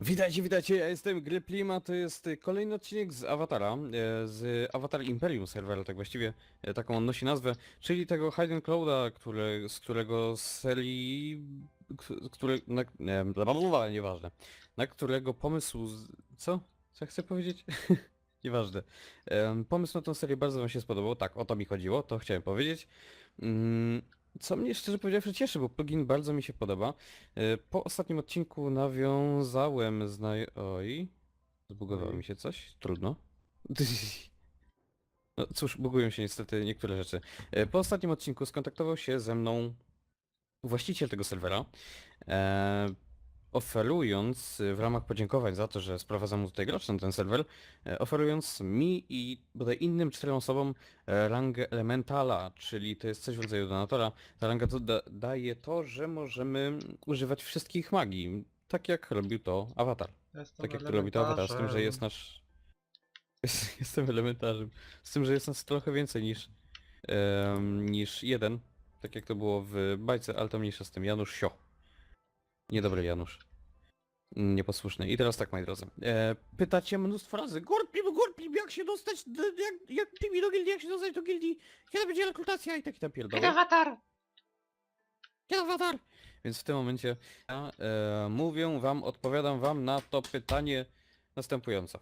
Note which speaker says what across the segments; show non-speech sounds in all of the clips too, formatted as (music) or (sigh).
Speaker 1: Witajcie, witajcie, ja jestem Gryplima, to jest kolejny odcinek z Awatara, e, z Avatar Imperium serwera, tak właściwie, e, taką on nosi nazwę, czyli tego Hidden Clouda, które, z którego serii, który, na, nie, bla, bla, bla, nieważne, na którego pomysł, z, co? Co chcę powiedzieć? (laughs) Nieważne. Pomysł na tę serię bardzo wam się spodobał, tak, o to mi chodziło, to chciałem powiedzieć. Co mnie szczerze powiedziawszy cieszy, bo plugin bardzo mi się podoba. E, Po ostatnim odcinku nawiązałem znaj... Oj... Zbugowało
Speaker 2: Oj.
Speaker 1: mi się coś? Trudno. (laughs) No cóż, bugują się niestety niektóre rzeczy. E, Po ostatnim odcinku skontaktował się ze mną właściciel tego serwera, e, oferując e, w ramach podziękowań za to, że sprowadzam mu tutaj graczy na ten serwer, e, oferując mi i bodaj innym czterem osobom e, rangę elementala, czyli to jest coś w rodzaju donatora. Ta ranga to da, daje to, że możemy używać wszystkich magii, tak jak robił to Avatar.
Speaker 2: Jestem
Speaker 1: Tak jak to robi to Avatar, z tym, że jest nasz... (laughs) Jestem elementarzem. Z tym, że jest nas trochę więcej niż, em, niż jeden. Tak jak to było w bajce, ale to mniejsza z tym. Janusz Sio. Niedobry Janusz. Nieposłuszny. I teraz tak, moi drodzy. E, pytacie mnóstwo razy. Gorplim, Gorplim, jak się dostać, d- jak, jak tymi do gildii, jak się dostać do gildii? Kiedy będzie rekrutacja i taki tam pierdoły.
Speaker 2: Awatar!
Speaker 1: Kiedy awatar? Więc w tym momencie ja e, mówię wam, odpowiadam wam na to pytanie następująco.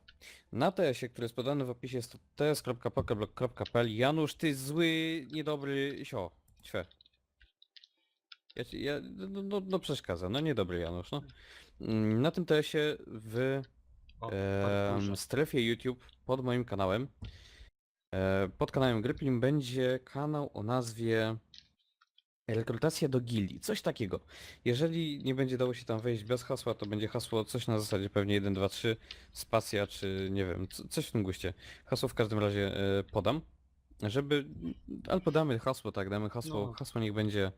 Speaker 1: Na TS-ie, który jest podany w opisie jest to ts.pokeblog.pl Janusz, ty zły, niedobry sio. Ćwe. Ja, ci- ja, no, no, no przeszkadza, no niedobry Janusz, no. Mm, Na tym TS-ie w
Speaker 2: O,
Speaker 1: em,
Speaker 2: Em,
Speaker 1: strefie YouTube pod moim kanałem, e, pod kanałem Gryplim będzie kanał o nazwie Rekrutacja do gildii, coś takiego. Jeżeli nie będzie dało się tam wejść bez hasła, to będzie hasło coś na zasadzie pewnie 1, 2, 3, spacja, czy nie wiem, co- coś w tym guście. Hasło w każdym razie e, podam, żeby, albo damy hasło, tak, damy hasło,
Speaker 2: No.
Speaker 1: hasło niech będzie,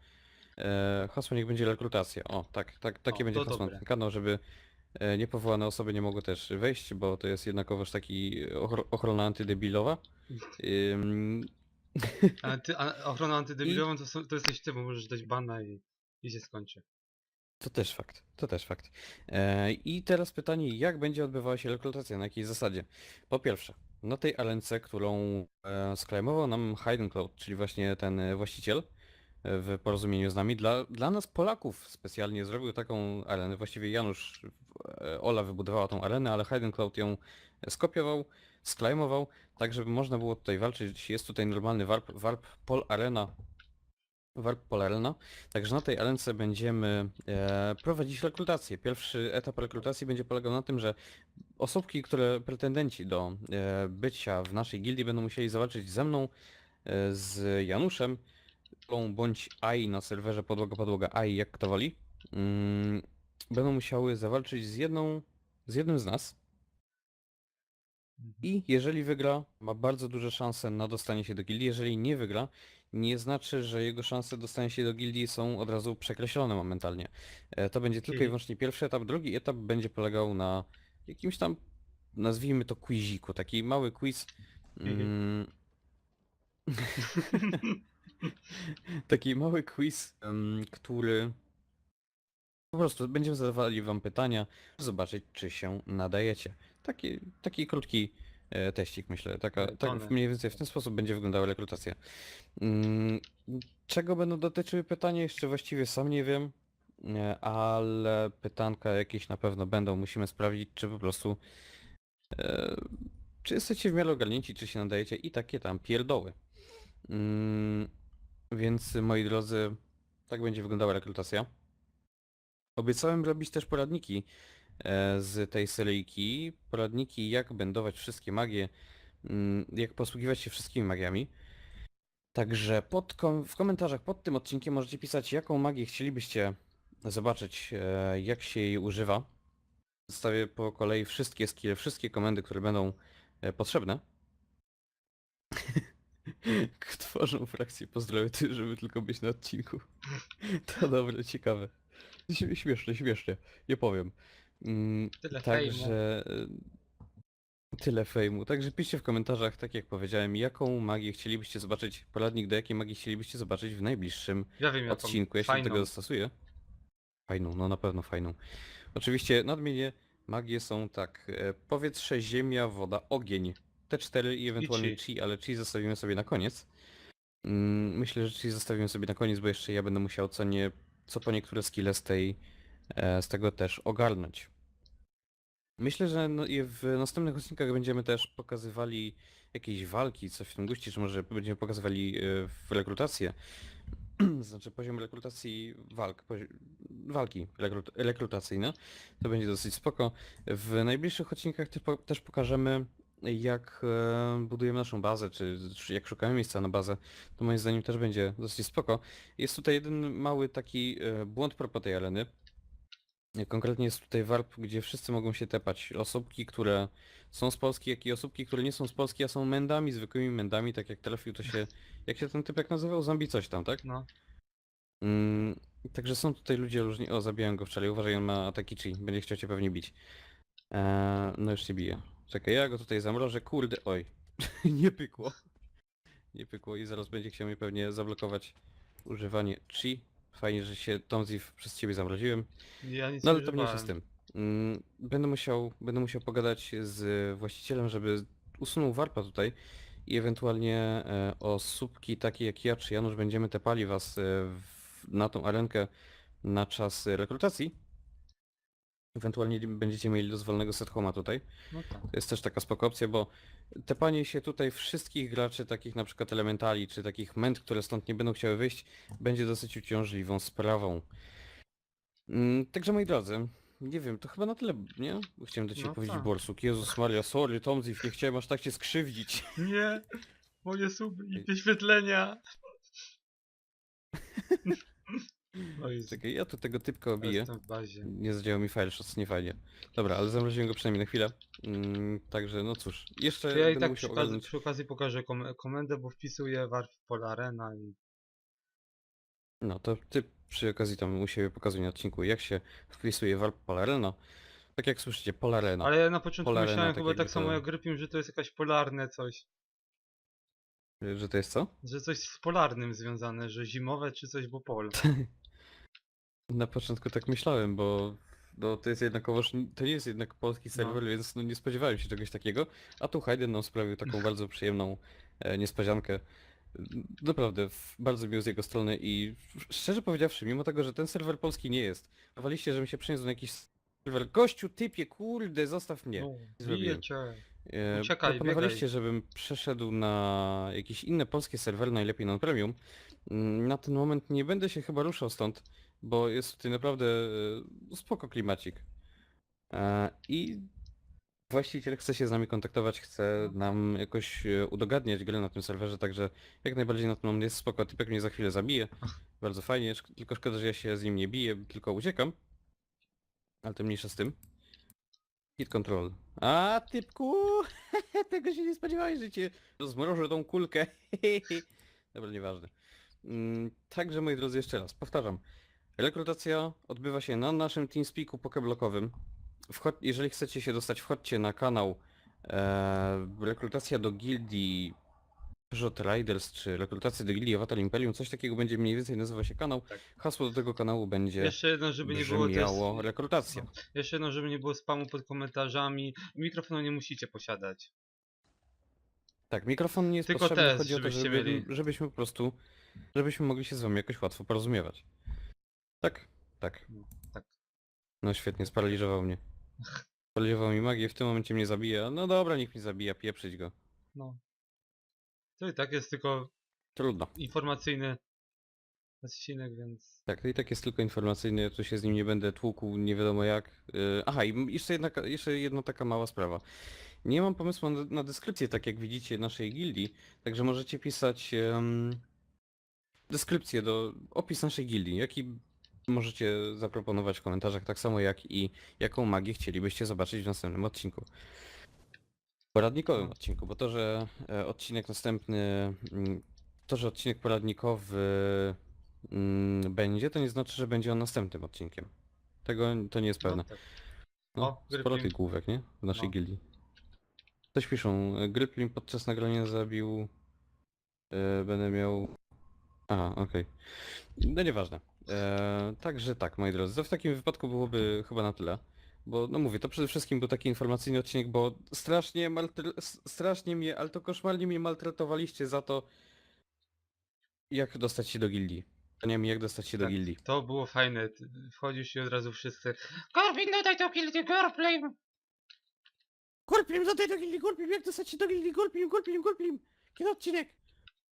Speaker 1: e, hasło niech będzie rekrutacja. O, tak, tak takie
Speaker 2: O,
Speaker 1: będzie
Speaker 2: to
Speaker 1: hasło na
Speaker 2: dobre.
Speaker 1: ten kanał, żeby e, niepowołane osoby nie mogły też wejść, bo to jest jednakowoż taki ochro- ochrona antydebilowa. Ym, (laughs)
Speaker 2: Anty, a, ochrona antydebilową to, są, to jesteś ty, bo możesz dać bana i, i się skończy.
Speaker 1: To też fakt, to też fakt. E, I teraz pytanie, jak będzie odbywała się rekrutacja, na jakiej zasadzie? Po pierwsze, na tej arence, którą e, sklejmował nam Hayden Cloud, czyli właśnie ten e, właściciel w porozumieniu z nami, dla, dla nas Polaków specjalnie zrobił taką arenę, właściwie Janusz, e, Ola wybudowała tą arenę, ale Hayden Cloud ją skopiował, sklejmował, tak żeby można było tutaj walczyć. Jest tutaj normalny warp, warp Pol Arena, warp Pol Arena, Także na tej arence będziemy e, prowadzić rekrutację. Pierwszy etap rekrutacji będzie polegał na tym, że osobki, które pretendenci do e, bycia w naszej gildii będą musieli zawalczyć ze mną, e, z Januszem, bądź AI na serwerze podłoga podłoga AI, jak kto woli. Mm, będą musiały zawalczyć z jedną, z jednym z nas. I jeżeli wygra, ma bardzo duże szanse na dostanie się do gildii. Jeżeli nie wygra, nie znaczy, że jego szanse dostania się do gildii są od razu przekreślone momentalnie. E, To będzie tylko i
Speaker 2: Mhm.
Speaker 1: wyłącznie pierwszy etap. Drugi etap będzie polegał na jakimś tam, nazwijmy to quiziku, taki mały quiz.
Speaker 2: Mhm.
Speaker 1: Mm, (laughs) (laughs) taki mały quiz, em, który po prostu będziemy zadawali wam pytania, żeby zobaczyć czy się nadajecie. Taki, taki krótki e, teścik myślę. Taka, tak
Speaker 2: Tony.
Speaker 1: mniej więcej w ten sposób będzie wyglądała rekrutacja. Mm, Czego będą dotyczyły pytania jeszcze właściwie sam nie wiem, e, ale pytanka jakieś na pewno będą. Musimy sprawdzić czy po prostu e, czy jesteście w miarę ogarnięci, czy się nadajecie i takie tam pierdoły. Mm, Więc moi drodzy, tak będzie wyglądała rekrutacja. Obiecałem robić też poradniki e, z tej seryjki. Poradniki jak bendować wszystkie magie, mm, jak posługiwać się wszystkimi magiami. Także pod w komentarzach pod tym odcinkiem możecie pisać jaką magię chcielibyście zobaczyć, e, jak się jej używa. Zostawię po kolei wszystkie skille, wszystkie komendy, które będą e, potrzebne. (laughs) Tworzą frakcję pozdrowie ty, żeby tylko być na odcinku. (laughs) To dobre, ciekawe. Śmie- Śmieszne, śmiesznie. Nie powiem. Mm,
Speaker 2: Tyle
Speaker 1: Także... e, (laughs) Tyle fejmu. Także piszcie w komentarzach, tak jak powiedziałem, jaką magię chcielibyście zobaczyć, poradnik do jakiej magii chcielibyście zobaczyć w najbliższym
Speaker 2: Ja wiem jaką.
Speaker 1: odcinku. Ja się do
Speaker 2: Fajną.
Speaker 1: tego dostosuję. Fajną, no na pewno fajną. Oczywiście nadmienię, Magie są tak, e, powietrze, ziemia, woda, ogień. Te cztery i ewentualnie
Speaker 2: chi.
Speaker 1: ale chi zostawimy sobie na koniec. Mm, Myślę, że chi zostawimy sobie na koniec, bo jeszcze ja będę musiał co nie, co po niektóre skille z tej, e, z tego też ogarnąć. Myślę, że no i w następnych odcinkach będziemy też pokazywali jakieś walki, coś w tym guście, czy może będziemy pokazywali e, w rekrutację. (clears throat) znaczy poziom rekrutacji walk, pozi- walki rekrut rekrutacyjne. To będzie dosyć spoko. W najbliższych odcinkach te też pokażemy jak e, budujemy naszą bazę, czy, czy jak szukamy miejsca na bazę. To moim zdaniem też będzie dosyć spoko. Jest tutaj jeden mały taki e, błąd propos tej areny. Konkretnie jest tutaj warp, gdzie wszyscy mogą się tepać. Osobki, które są z Polski, jak i osobki, które nie są z Polski, a są mendami, zwykłymi mendami, tak jak trafił to się... Jak się ten typek nazywał? Zombie coś tam, tak?
Speaker 2: No.
Speaker 1: Mm, także są tutaj ludzie różni... O, zabijałem go wczoraj, uważaj, on ma ataki chi, będzie chciał cię pewnie bić. Eee, no już się bije. Czekaj, ja go tutaj zamrożę, kurde, oj. (laughs) nie pykło. Nie pykło i zaraz będzie chciał mi pewnie zablokować używanie chi. Fajnie, że się Tomziv przez ciebie zamroziłem.
Speaker 2: Ja nic
Speaker 1: No ale to mniejsza z
Speaker 2: używałem.
Speaker 1: tym. Mm, Będę musiał, będę musiał pogadać z właścicielem, żeby usunął warpa tutaj i ewentualnie e, o słupki takie jak ja czy Janusz będziemy tepali was e, w, na tą arenkę na czas rekrutacji. Ewentualnie będziecie mieli dozwolonego sethoma tutaj.
Speaker 2: No tak.
Speaker 1: To jest też taka spoko opcja, bo tepanie się tutaj wszystkich graczy, takich na przykład elementali, czy takich ment, które stąd nie będą chciały wyjść, będzie dosyć uciążliwą sprawą. Mm, także moi drodzy, nie wiem, to chyba na tyle, nie? Chciałem do ciebie
Speaker 2: No
Speaker 1: powiedzieć
Speaker 2: tak.
Speaker 1: Borsuk. Jezus Maria, sorry Tomziv, nie chciałem aż tak cię skrzywdzić.
Speaker 2: Nie! Moje suby i (laughs) wyświetlenia! (laughs) No i
Speaker 1: Czekaj, ja tu tego typka obiję.
Speaker 2: jestem w bazie.
Speaker 1: Nie zadziałał mi file, shots nie fajnie. Dobra, ale zamroziłem go przynajmniej na chwilę. Mm, także no cóż, jeszcze
Speaker 2: To ja i
Speaker 1: będę
Speaker 2: tak przy
Speaker 1: musiał
Speaker 2: okazji,
Speaker 1: ogarnąć...
Speaker 2: przy okazji pokażę kom komendę, bo wpisuję warf pol arena i
Speaker 1: No to ty przy okazji tam u siebie pokazuj na odcinku jak się wpisuje warp Polarena. Tak jak słyszycie, Polarena.
Speaker 2: Ale ja na początku
Speaker 1: Polarena,
Speaker 2: myślałem
Speaker 1: tak
Speaker 2: chyba
Speaker 1: jakby
Speaker 2: tak samo jak Grypim, że to jest jakaś polarne coś.
Speaker 1: Że to jest co?
Speaker 2: Że coś z polarnym związane, że zimowe czy coś, bo pol. (laughs)
Speaker 1: Na początku tak myślałem, bo no, to jest jednakowoż, to nie jest jednak polski serwer, więc no, nie spodziewałem się czegoś takiego. A tu Hayden nam sprawił taką bardzo przyjemną e, niespodziankę. Naprawdę, f- bardzo miło z jego strony i szczerze powiedziawszy, mimo tego, że ten serwer polski nie jest, waliście, żebym się przeniósł na jakiś serwer. Gościu, typie, kurde, zostaw mnie.
Speaker 2: No,
Speaker 1: zrobiłem.
Speaker 2: bije cię.
Speaker 1: E,
Speaker 2: Uciekaj,
Speaker 1: Proponowaliście,
Speaker 2: biegaj.
Speaker 1: żebym przeszedł na jakieś inne polskie serwery, najlepiej non-premium. Mm, Na ten moment nie będę się chyba ruszał stąd, bo jest tutaj naprawdę e, spoko klimacik. E, I właściciel chce się z nami kontaktować, chce nam jakoś e, udogadniać grę na tym serwerze, także jak najbardziej na tym jest spoko. Typek mnie za chwilę zabije. Bardzo fajnie, tylko szkoda, że ja się z nim nie biję, tylko uciekam. Ale to mniejsza z tym. Hit control. A typku! (laughs) Tego się nie spodziewałeś, że cię rozmrożę tą kulkę. (laughs) Dobra, nieważne. Mm, Także moi drodzy, jeszcze raz, powtarzam. Rekrutacja odbywa się na naszym TeamSpeaku pokeblokowym. Wchod jeżeli chcecie się dostać, wchodźcie na kanał e, Rekrutacja do gildii Peugeot Riders, czy Rekrutacja do gildii Avatar Imperium, coś takiego będzie mniej więcej nazywa się kanał.
Speaker 2: Tak.
Speaker 1: Hasło do tego kanału będzie
Speaker 2: Jeszcze jedno, żeby nie było też...
Speaker 1: brzmiało rekrutacja.
Speaker 2: No. Jeszcze jedno, żeby nie było spamu pod komentarzami. Mikrofonu nie musicie posiadać.
Speaker 1: Tak, mikrofon nie jest
Speaker 2: Tylko
Speaker 1: potrzebny,
Speaker 2: test,
Speaker 1: chodzi o to,
Speaker 2: żebyście
Speaker 1: żeby,
Speaker 2: mieli.
Speaker 1: żebyśmy po prostu, żebyśmy mogli się z wami jakoś łatwo porozumiewać. Tak? Tak.
Speaker 2: No, tak.
Speaker 1: No świetnie, sparaliżował mnie. Sparaliżował mi magię, w tym momencie mnie zabija. No dobra, niech mnie zabija, pieprzyć go.
Speaker 2: No. To i tak jest tylko
Speaker 1: Trudno.
Speaker 2: informacyjny odcinek, więc...
Speaker 1: Tak, to i tak jest tylko informacyjny, ja tu się z nim nie będę tłukł, nie wiadomo jak. Yy, aha, i jeszcze jedna, jeszcze jedna taka mała sprawa. Nie mam pomysłu na, na deskrypcję, tak jak widzicie, naszej gildii, także możecie pisać em, deskrypcję do opis naszej gildii, jaki możecie zaproponować w komentarzach, tak samo jak i jaką magię chcielibyście zobaczyć w następnym odcinku. Poradnikowym odcinku, bo to, że e, odcinek następny, mm, to, że odcinek poradnikowy mm, będzie, to nie znaczy, że będzie on następnym odcinkiem. Tego to nie jest pewne.
Speaker 2: No, tak.
Speaker 1: No,
Speaker 2: O,
Speaker 1: sporo tych główek, nie? W naszej
Speaker 2: No.
Speaker 1: gildii. Coś piszą, e, Gryplin podczas nagrania zabił... E, będę miał... Aha, okej. No nieważne. E, także tak, moi drodzy, to w takim wypadku byłoby chyba na tyle. Bo no mówię, to przede wszystkim był taki informacyjny odcinek, bo strasznie, maltr- s- strasznie mnie, ale to koszmarnie mnie maltretowaliście za to, jak dostać się do gildii. Nie mi jak dostać się do
Speaker 2: Tak.
Speaker 1: gildii.
Speaker 2: To było fajne. ty- Wchodzisz i od razu wszyscy. Korwin, dodaj to gildii, Gorplay!
Speaker 1: Gulplim, zadaj do gildii, Gulplim, jak dostać się do gildii, Gulplim, Gulplim, Gulplim! Kiedy odcinek?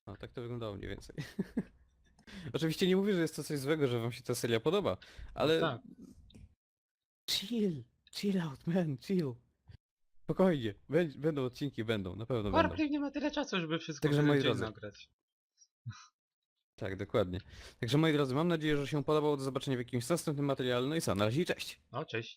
Speaker 1: No, tak to wyglądało mniej więcej. (laughs) Oczywiście nie mówię, że jest to coś złego, że wam się ta seria podoba, ale...
Speaker 2: tak.
Speaker 1: Chill, chill out, man, chill. Spokojnie, Bę- będą odcinki, będą, na pewno będą.
Speaker 2: Gorplay nie ma tyle czasu, żeby wszystko
Speaker 1: Także,
Speaker 2: w jeden
Speaker 1: moi
Speaker 2: dzień
Speaker 1: drodzy,
Speaker 2: nagrać. (laughs)
Speaker 1: Tak, dokładnie. Także moi drodzy, mam nadzieję, że się podobało. Do zobaczenia w jakimś następnym materiale. No i co, na razie i cześć.
Speaker 2: O, cześć.